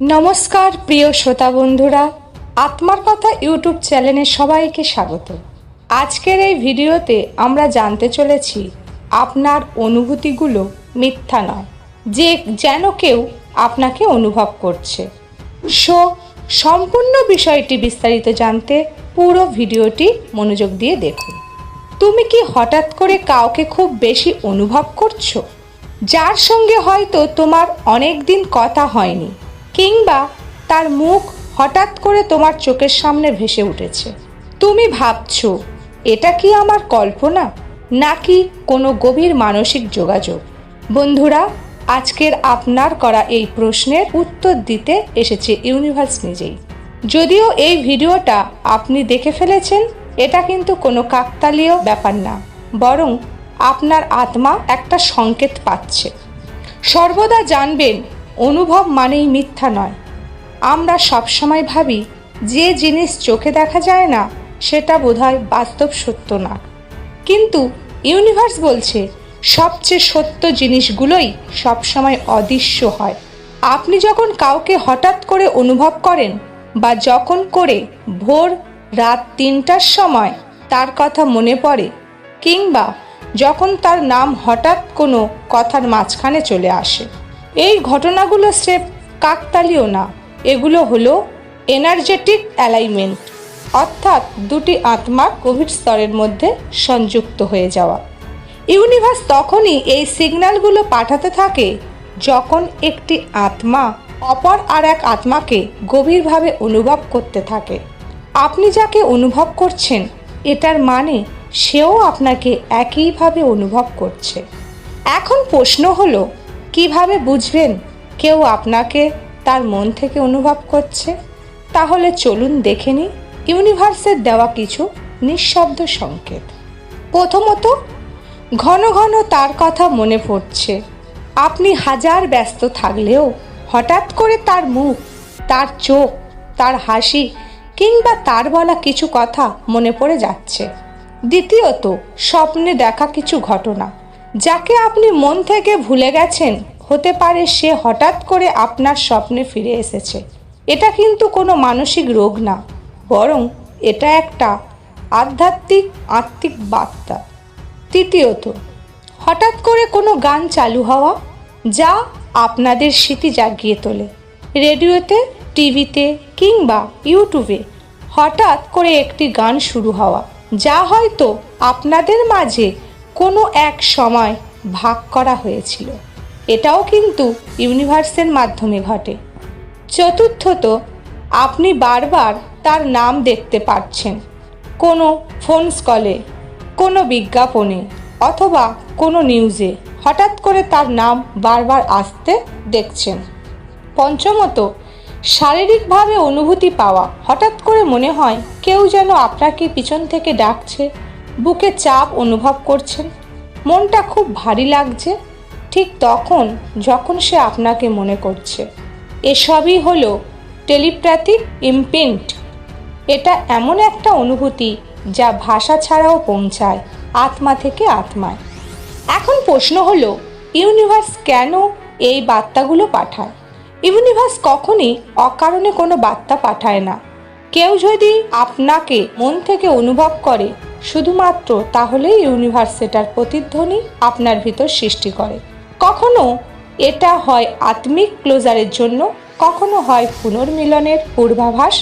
নমস্কার, প্রিয় শ্রোতা বন্ধুরা। আত্মার কথা ইউটিউব চ্যানেলে সবাইকে স্বাগত। আজকের এই ভিডিওতে আমরা জানতে চলেছি, আপনার অনুভূতিগুলো মিথ্যা নয়, যে যেন কেউ আপনাকে অনুভব করছে। সো, সম্পূর্ণ বিষয়টি বিস্তারিত জানতে পুরো ভিডিওটি মনোযোগ দিয়ে দেখুন। তুমি কি হঠাৎ করে কাউকে খুব বেশি অনুভব করছ? যার সঙ্গে হয়তো তোমার অনেক দিন কথা হয়নি। কিংবা তার মুখ হঠাৎ করে তোমার চোখের সামনে ভেসে উঠেছে। তুমি ভাবছ, এটা কি আমার কল্পনা, নাকি কোনো গভীর মানসিক যোগাযোগ? বন্ধুরা, আজকের আপনার করা এই প্রশ্নের উত্তর দিতে এসেছে ইউনিভার্স নিজেই। যদিও এই ভিডিওটা আপনি দেখে ফেলেছেন, এটা কিন্তু কোনো কাকতালীয় ব্যাপার না, বরং আপনার আত্মা একটা সংকেত পাচ্ছে। সর্বদা জানবেন অনুভব মানেই মিথ্যা নয়। আমরা সবসময় ভাবি, যে জিনিস চোখে দেখা যায় না, সেটা বোধহয় বাস্তব সত্য না। কিন্তু ইউনিভার্স বলছে, সবচেয়ে সত্য জিনিসগুলোই সবসময় অদৃশ্য হয়। আপনি যখন কাউকে হঠাৎ করে অনুভব করেন, বা যখন করে ভোর রাত তিনটার সময় তার কথা মনে পড়ে, কিংবা যখন তার নাম হঠাৎ কোনো কথার মাঝখানে চলে আসে এই ঘটনাগুলো স্রেফ কাকতালীয় না, এগুলো হলো এনার্জেটিক অ্যালাইনমেন্ট, অর্থাৎ দুটি আত্মা কোভিড স্তরের মধ্যে সংযুক্ত হয়ে যাওয়া। ইউনিভার্স তখনই এই সিগন্যালগুলো পাঠাতে থাকে যখন একটি আত্মা অপর আর এক আত্মাকে গভীরভাবে অনুভব করতে থাকে। আপনি যাকে অনুভব করছেন, এটার মানে সেও আপনাকে একইভাবে অনুভব করছে। এখন প্রশ্ন হলো কীভাবে বুঝবেন কেউ আপনাকে তার মন থেকে অনুভব করছে? তাহলে চলুন দেখে নিই ইউনিভার্সের দেওয়া কিছু নিঃশব্দ সংকেত। প্রথমত, ঘন ঘন তার কথা মনে পড়ছে। আপনি হাজার ব্যস্ত থাকলেও হঠাৎ করে তার মুখ, তার চোখ, তার হাসি কিংবা তার বলা কিছু কথা মনে পড়ে যাচ্ছে। দ্বিতীয়ত, স্বপ্নে দেখা কিছু ঘটনা। যাকে আপনি মন থেকে ভুলে গেছেন, হতে পারে সে হঠাৎ করে আপনার স্বপ্নে ফিরে এসেছে। এটা কিন্তু কোনো মানসিক রোগ না, বরং এটা একটা আধ্যাত্মিক, আত্মিক বার্তা। তৃতীয়ত, হঠাৎ করে কোনো গান চালু হওয়া, যা আপনাদের স্মৃতি জাগিয়ে তোলে। রেডিওতে, টিভিতে কিংবা ইউটিউবে হঠাৎ করে একটি গান শুরু হওয়া, যা হয়তো আপনাদের মাঝে কোনো এক সময় ভাগ করা হয়েছিল। এটাও কিন্তু ইউনিভার্সের মাধ্যমে ঘটে। চতুর্থত, আপনি বারবার তার নাম দেখতে পাচ্ছেন কোনো ফোন কলে, কোনো বিজ্ঞাপনে অথবা কোনো নিউজে হঠাৎ করে তার নাম বারবার আসতে দেখছেন। পঞ্চমত, শারীরিকভাবে অনুভূতি পাওয়া হঠাৎ করে মনে হয় কেউ যেন আপনাকে পিছন থেকে ডাকছে। বুকে চাপ অনুভব করছেন। মনটা খুব ভারী লাগছে। ঠিক তখন, যখন সে আপনাকে মনে করছে। এসবই হলো টেলিপ্যাথিক ইমপ্রিন্ট। এটা এমন একটা অনুভূতি যা ভাষা ছাড়াও পৌঁছায় আত্মা থেকে আত্মায়। এখন প্রশ্ন হলো, ইউনিভার্স কেন এই বার্তাগুলো পাঠায়? ইউনিভার্স কখনই অকারণে কোনো বার্তা পাঠায় না। কেউ যদি আপনাকে মন থেকে অনুভব করে, শুধুমাত্র তাহলেই ইউনিভার্স সেটার প্রতিধ্বনি আপনার ভিতর সৃষ্টি করে। কখনো এটা হয় আত্মিক ক্লোজারের জন্য, কখনো হয় পুনর্মিলনের পূর্বাভাস,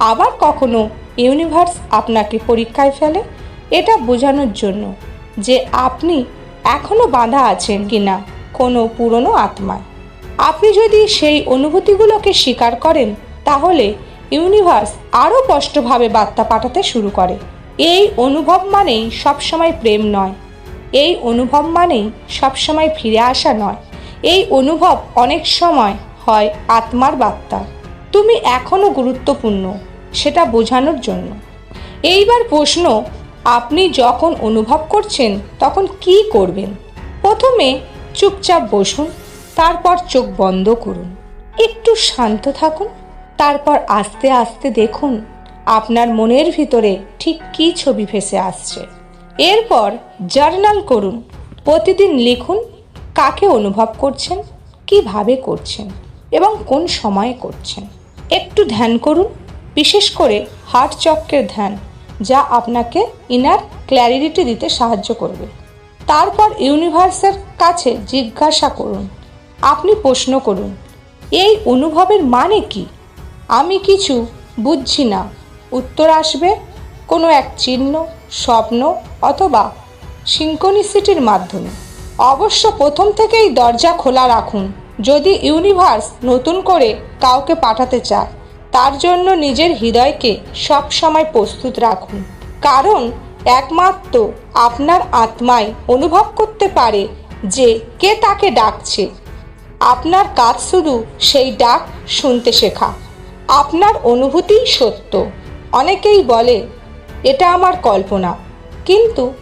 আবার কখনো ইউনিভার্স আপনাকে পরীক্ষায় ফেলে। এটা বোঝানোর জন্য যে আপনি এখনও বাঁধা আছেন কিনা কোনো পুরনো আত্মায়। আপনি যদি সেই অনুভূতিগুলোকে স্বীকার করেন, তাহলে ইউনিভার্স আরও স্পষ্টভাবে বার্তা পাঠাতে শুরু করে। এই অনুভব মানেই সবসময় প্রেম নয়। এই অনুভব মানেই সবসময় ফিরে আসা নয়। এই অনুভব অনেক সময় হয় আত্মার বার্তা। তুমি এখনও গুরুত্বপূর্ণ, সেটা বোঝানোর জন্য। এইবার প্রশ্ন, আপনি যখন অনুভব করছেন, তখন কি করবেন? প্রথমে চুপচাপ বসুন, তারপর চোখ বন্ধ করুন। একটু শান্ত থাকুন তারপর আস্তে আস্তে দেখুন, আপনার মনের ভিতরে ঠিক কী ছবি ভেসে আসছে। এরপর জার্নাল করুন। প্রতিদিন লিখুন, কাকে অনুভব করছেন, কীভাবে করছেন এবং কোন সময়ে করছেন। একটু ধ্যান করুন, বিশেষ করে হার্ট চক্রের ধ্যান, যা আপনাকে ইনার ক্ল্যারিটি দিতে সাহায্য করবে। তারপর ইউনিভার্সের কাছে জিজ্ঞাসা করুন, আপনি প্রশ্ন করুন, এই অনুভবের মানে কি? আমি কিছু বুঝছি না। উত্তর আসবে, কোনো এক চিহ্ন, স্বপ্ন অথবা সিঙ্কনিসিটির মাধ্যমে। অবশ্য প্রথম থেকেই দরজা খোলা রাখুন। যদি ইউনিভার্স নতুন করে কাউকে পাঠাতে চায়, তার জন্য নিজের হৃদয়কে সব সময় প্রস্তুত রাখুন। কারণ একমাত্র আপনার আত্মাই অনুভব করতে পারে যে কে তাকে ডাকছে। আপনার কাজ শুধু সেই ডাক শুনতে শেখা। আপনার অনুভূতিই সত্য। অনেকেই বলে, এটা আমার কল্পনা। কিন্তু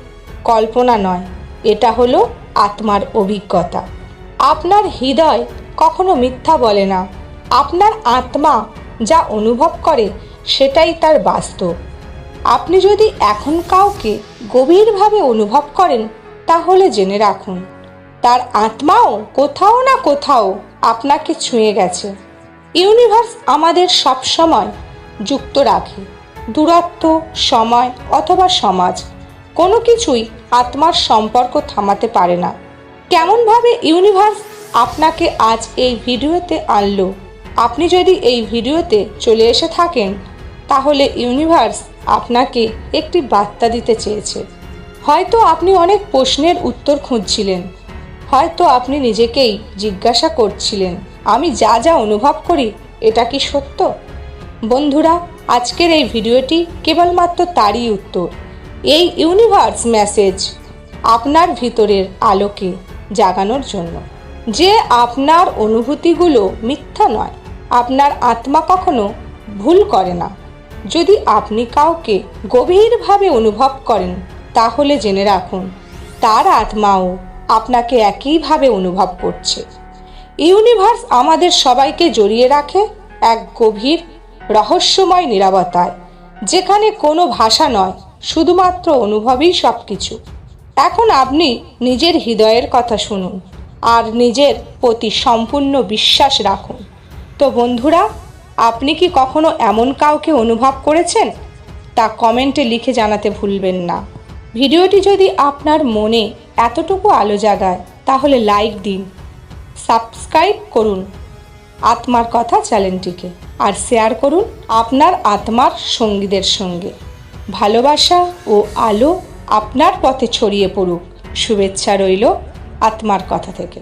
কল্পনা নয়, এটা হলো আত্মার অভিজ্ঞতা। আপনার হৃদয় কখনো মিথ্যা বলে না। আপনার আত্মা যা অনুভব করে, সেটাই তার বাস্তব। আপনি যদি এখন কাউকে গভীরভাবে অনুভব করেন, তাহলে জেনে রাখুন, তার আত্মাও কোথাও না কোথাও আপনাকে ছুঁয়ে গেছে। ইউনিভার্স আমাদের সব সময় যুক্ত রাখে। দূরত্ব, সময় অথবা সমাজ, কোনো কিছুই আত্মার সম্পর্ক থামাতে পারে না। কেমনভাবে ইউনিভার্স আপনাকে আজ এই ভিডিওতে আনলো? আপনি যদি এই ভিডিওতে চলে এসে থাকেন, তাহলে ইউনিভার্স আপনাকে একটি বার্তা দিতে চেয়েছে। হয়তো আপনি অনেক প্রশ্নের উত্তর খুঁজছিলেন। হয়তো আপনি নিজেকেই জিজ্ঞাসা করছিলেন। আমি যা যা অনুভব করি, এটা কি সত্য? বন্ধুরা, আজকের এই ভিডিওটি কেবলমাত্র তারই উত্তর। এই ইউনিভার্স মেসেজ আপনার ভিতরের আলোকে জাগানোর জন্য। যে আপনার অনুভূতিগুলো মিথ্যা নয়, আপনার আত্মা কখনো ভুল করে না। যদি আপনি কাউকে গভীরভাবে অনুভব করেন, তাহলে জেনে রাখুন, তার আত্মাও আপনাকে একইভাবে অনুভব করছে। ইউনিভার্স আমাদের সবাইকে জড়িয়ে রাখে এক গভীর, রহস্যময় নিরাপত্তায় যেখানে কোনো ভাষা নয়, শুধুমাত্র অনুভবই সব কিছু এখন আপনি নিজের হৃদয়ের কথা শুনুন আর নিজের প্রতি সম্পূর্ণ বিশ্বাস রাখুন। তো বন্ধুরা, আপনি কি কখনো এমন কাউকে অনুভব করেছেন? তা কমেন্টে লিখে জানাতে ভুলবেন না। ভিডিওটি যদি আপনার মনে এতটুকু আলো জাগায়, তাহলে লাইক দিন, সাবস্ক্রাইব করুন আত্মার কথা চ্যানেলটিকে, আর শেয়ার করুন আপনার আত্মার সঙ্গীদের সঙ্গে। ভালোবাসা ও আলো আপনার পথে ছড়িয়ে পড়ুক। শুভেচ্ছা রইল আত্মার কথা থেকে।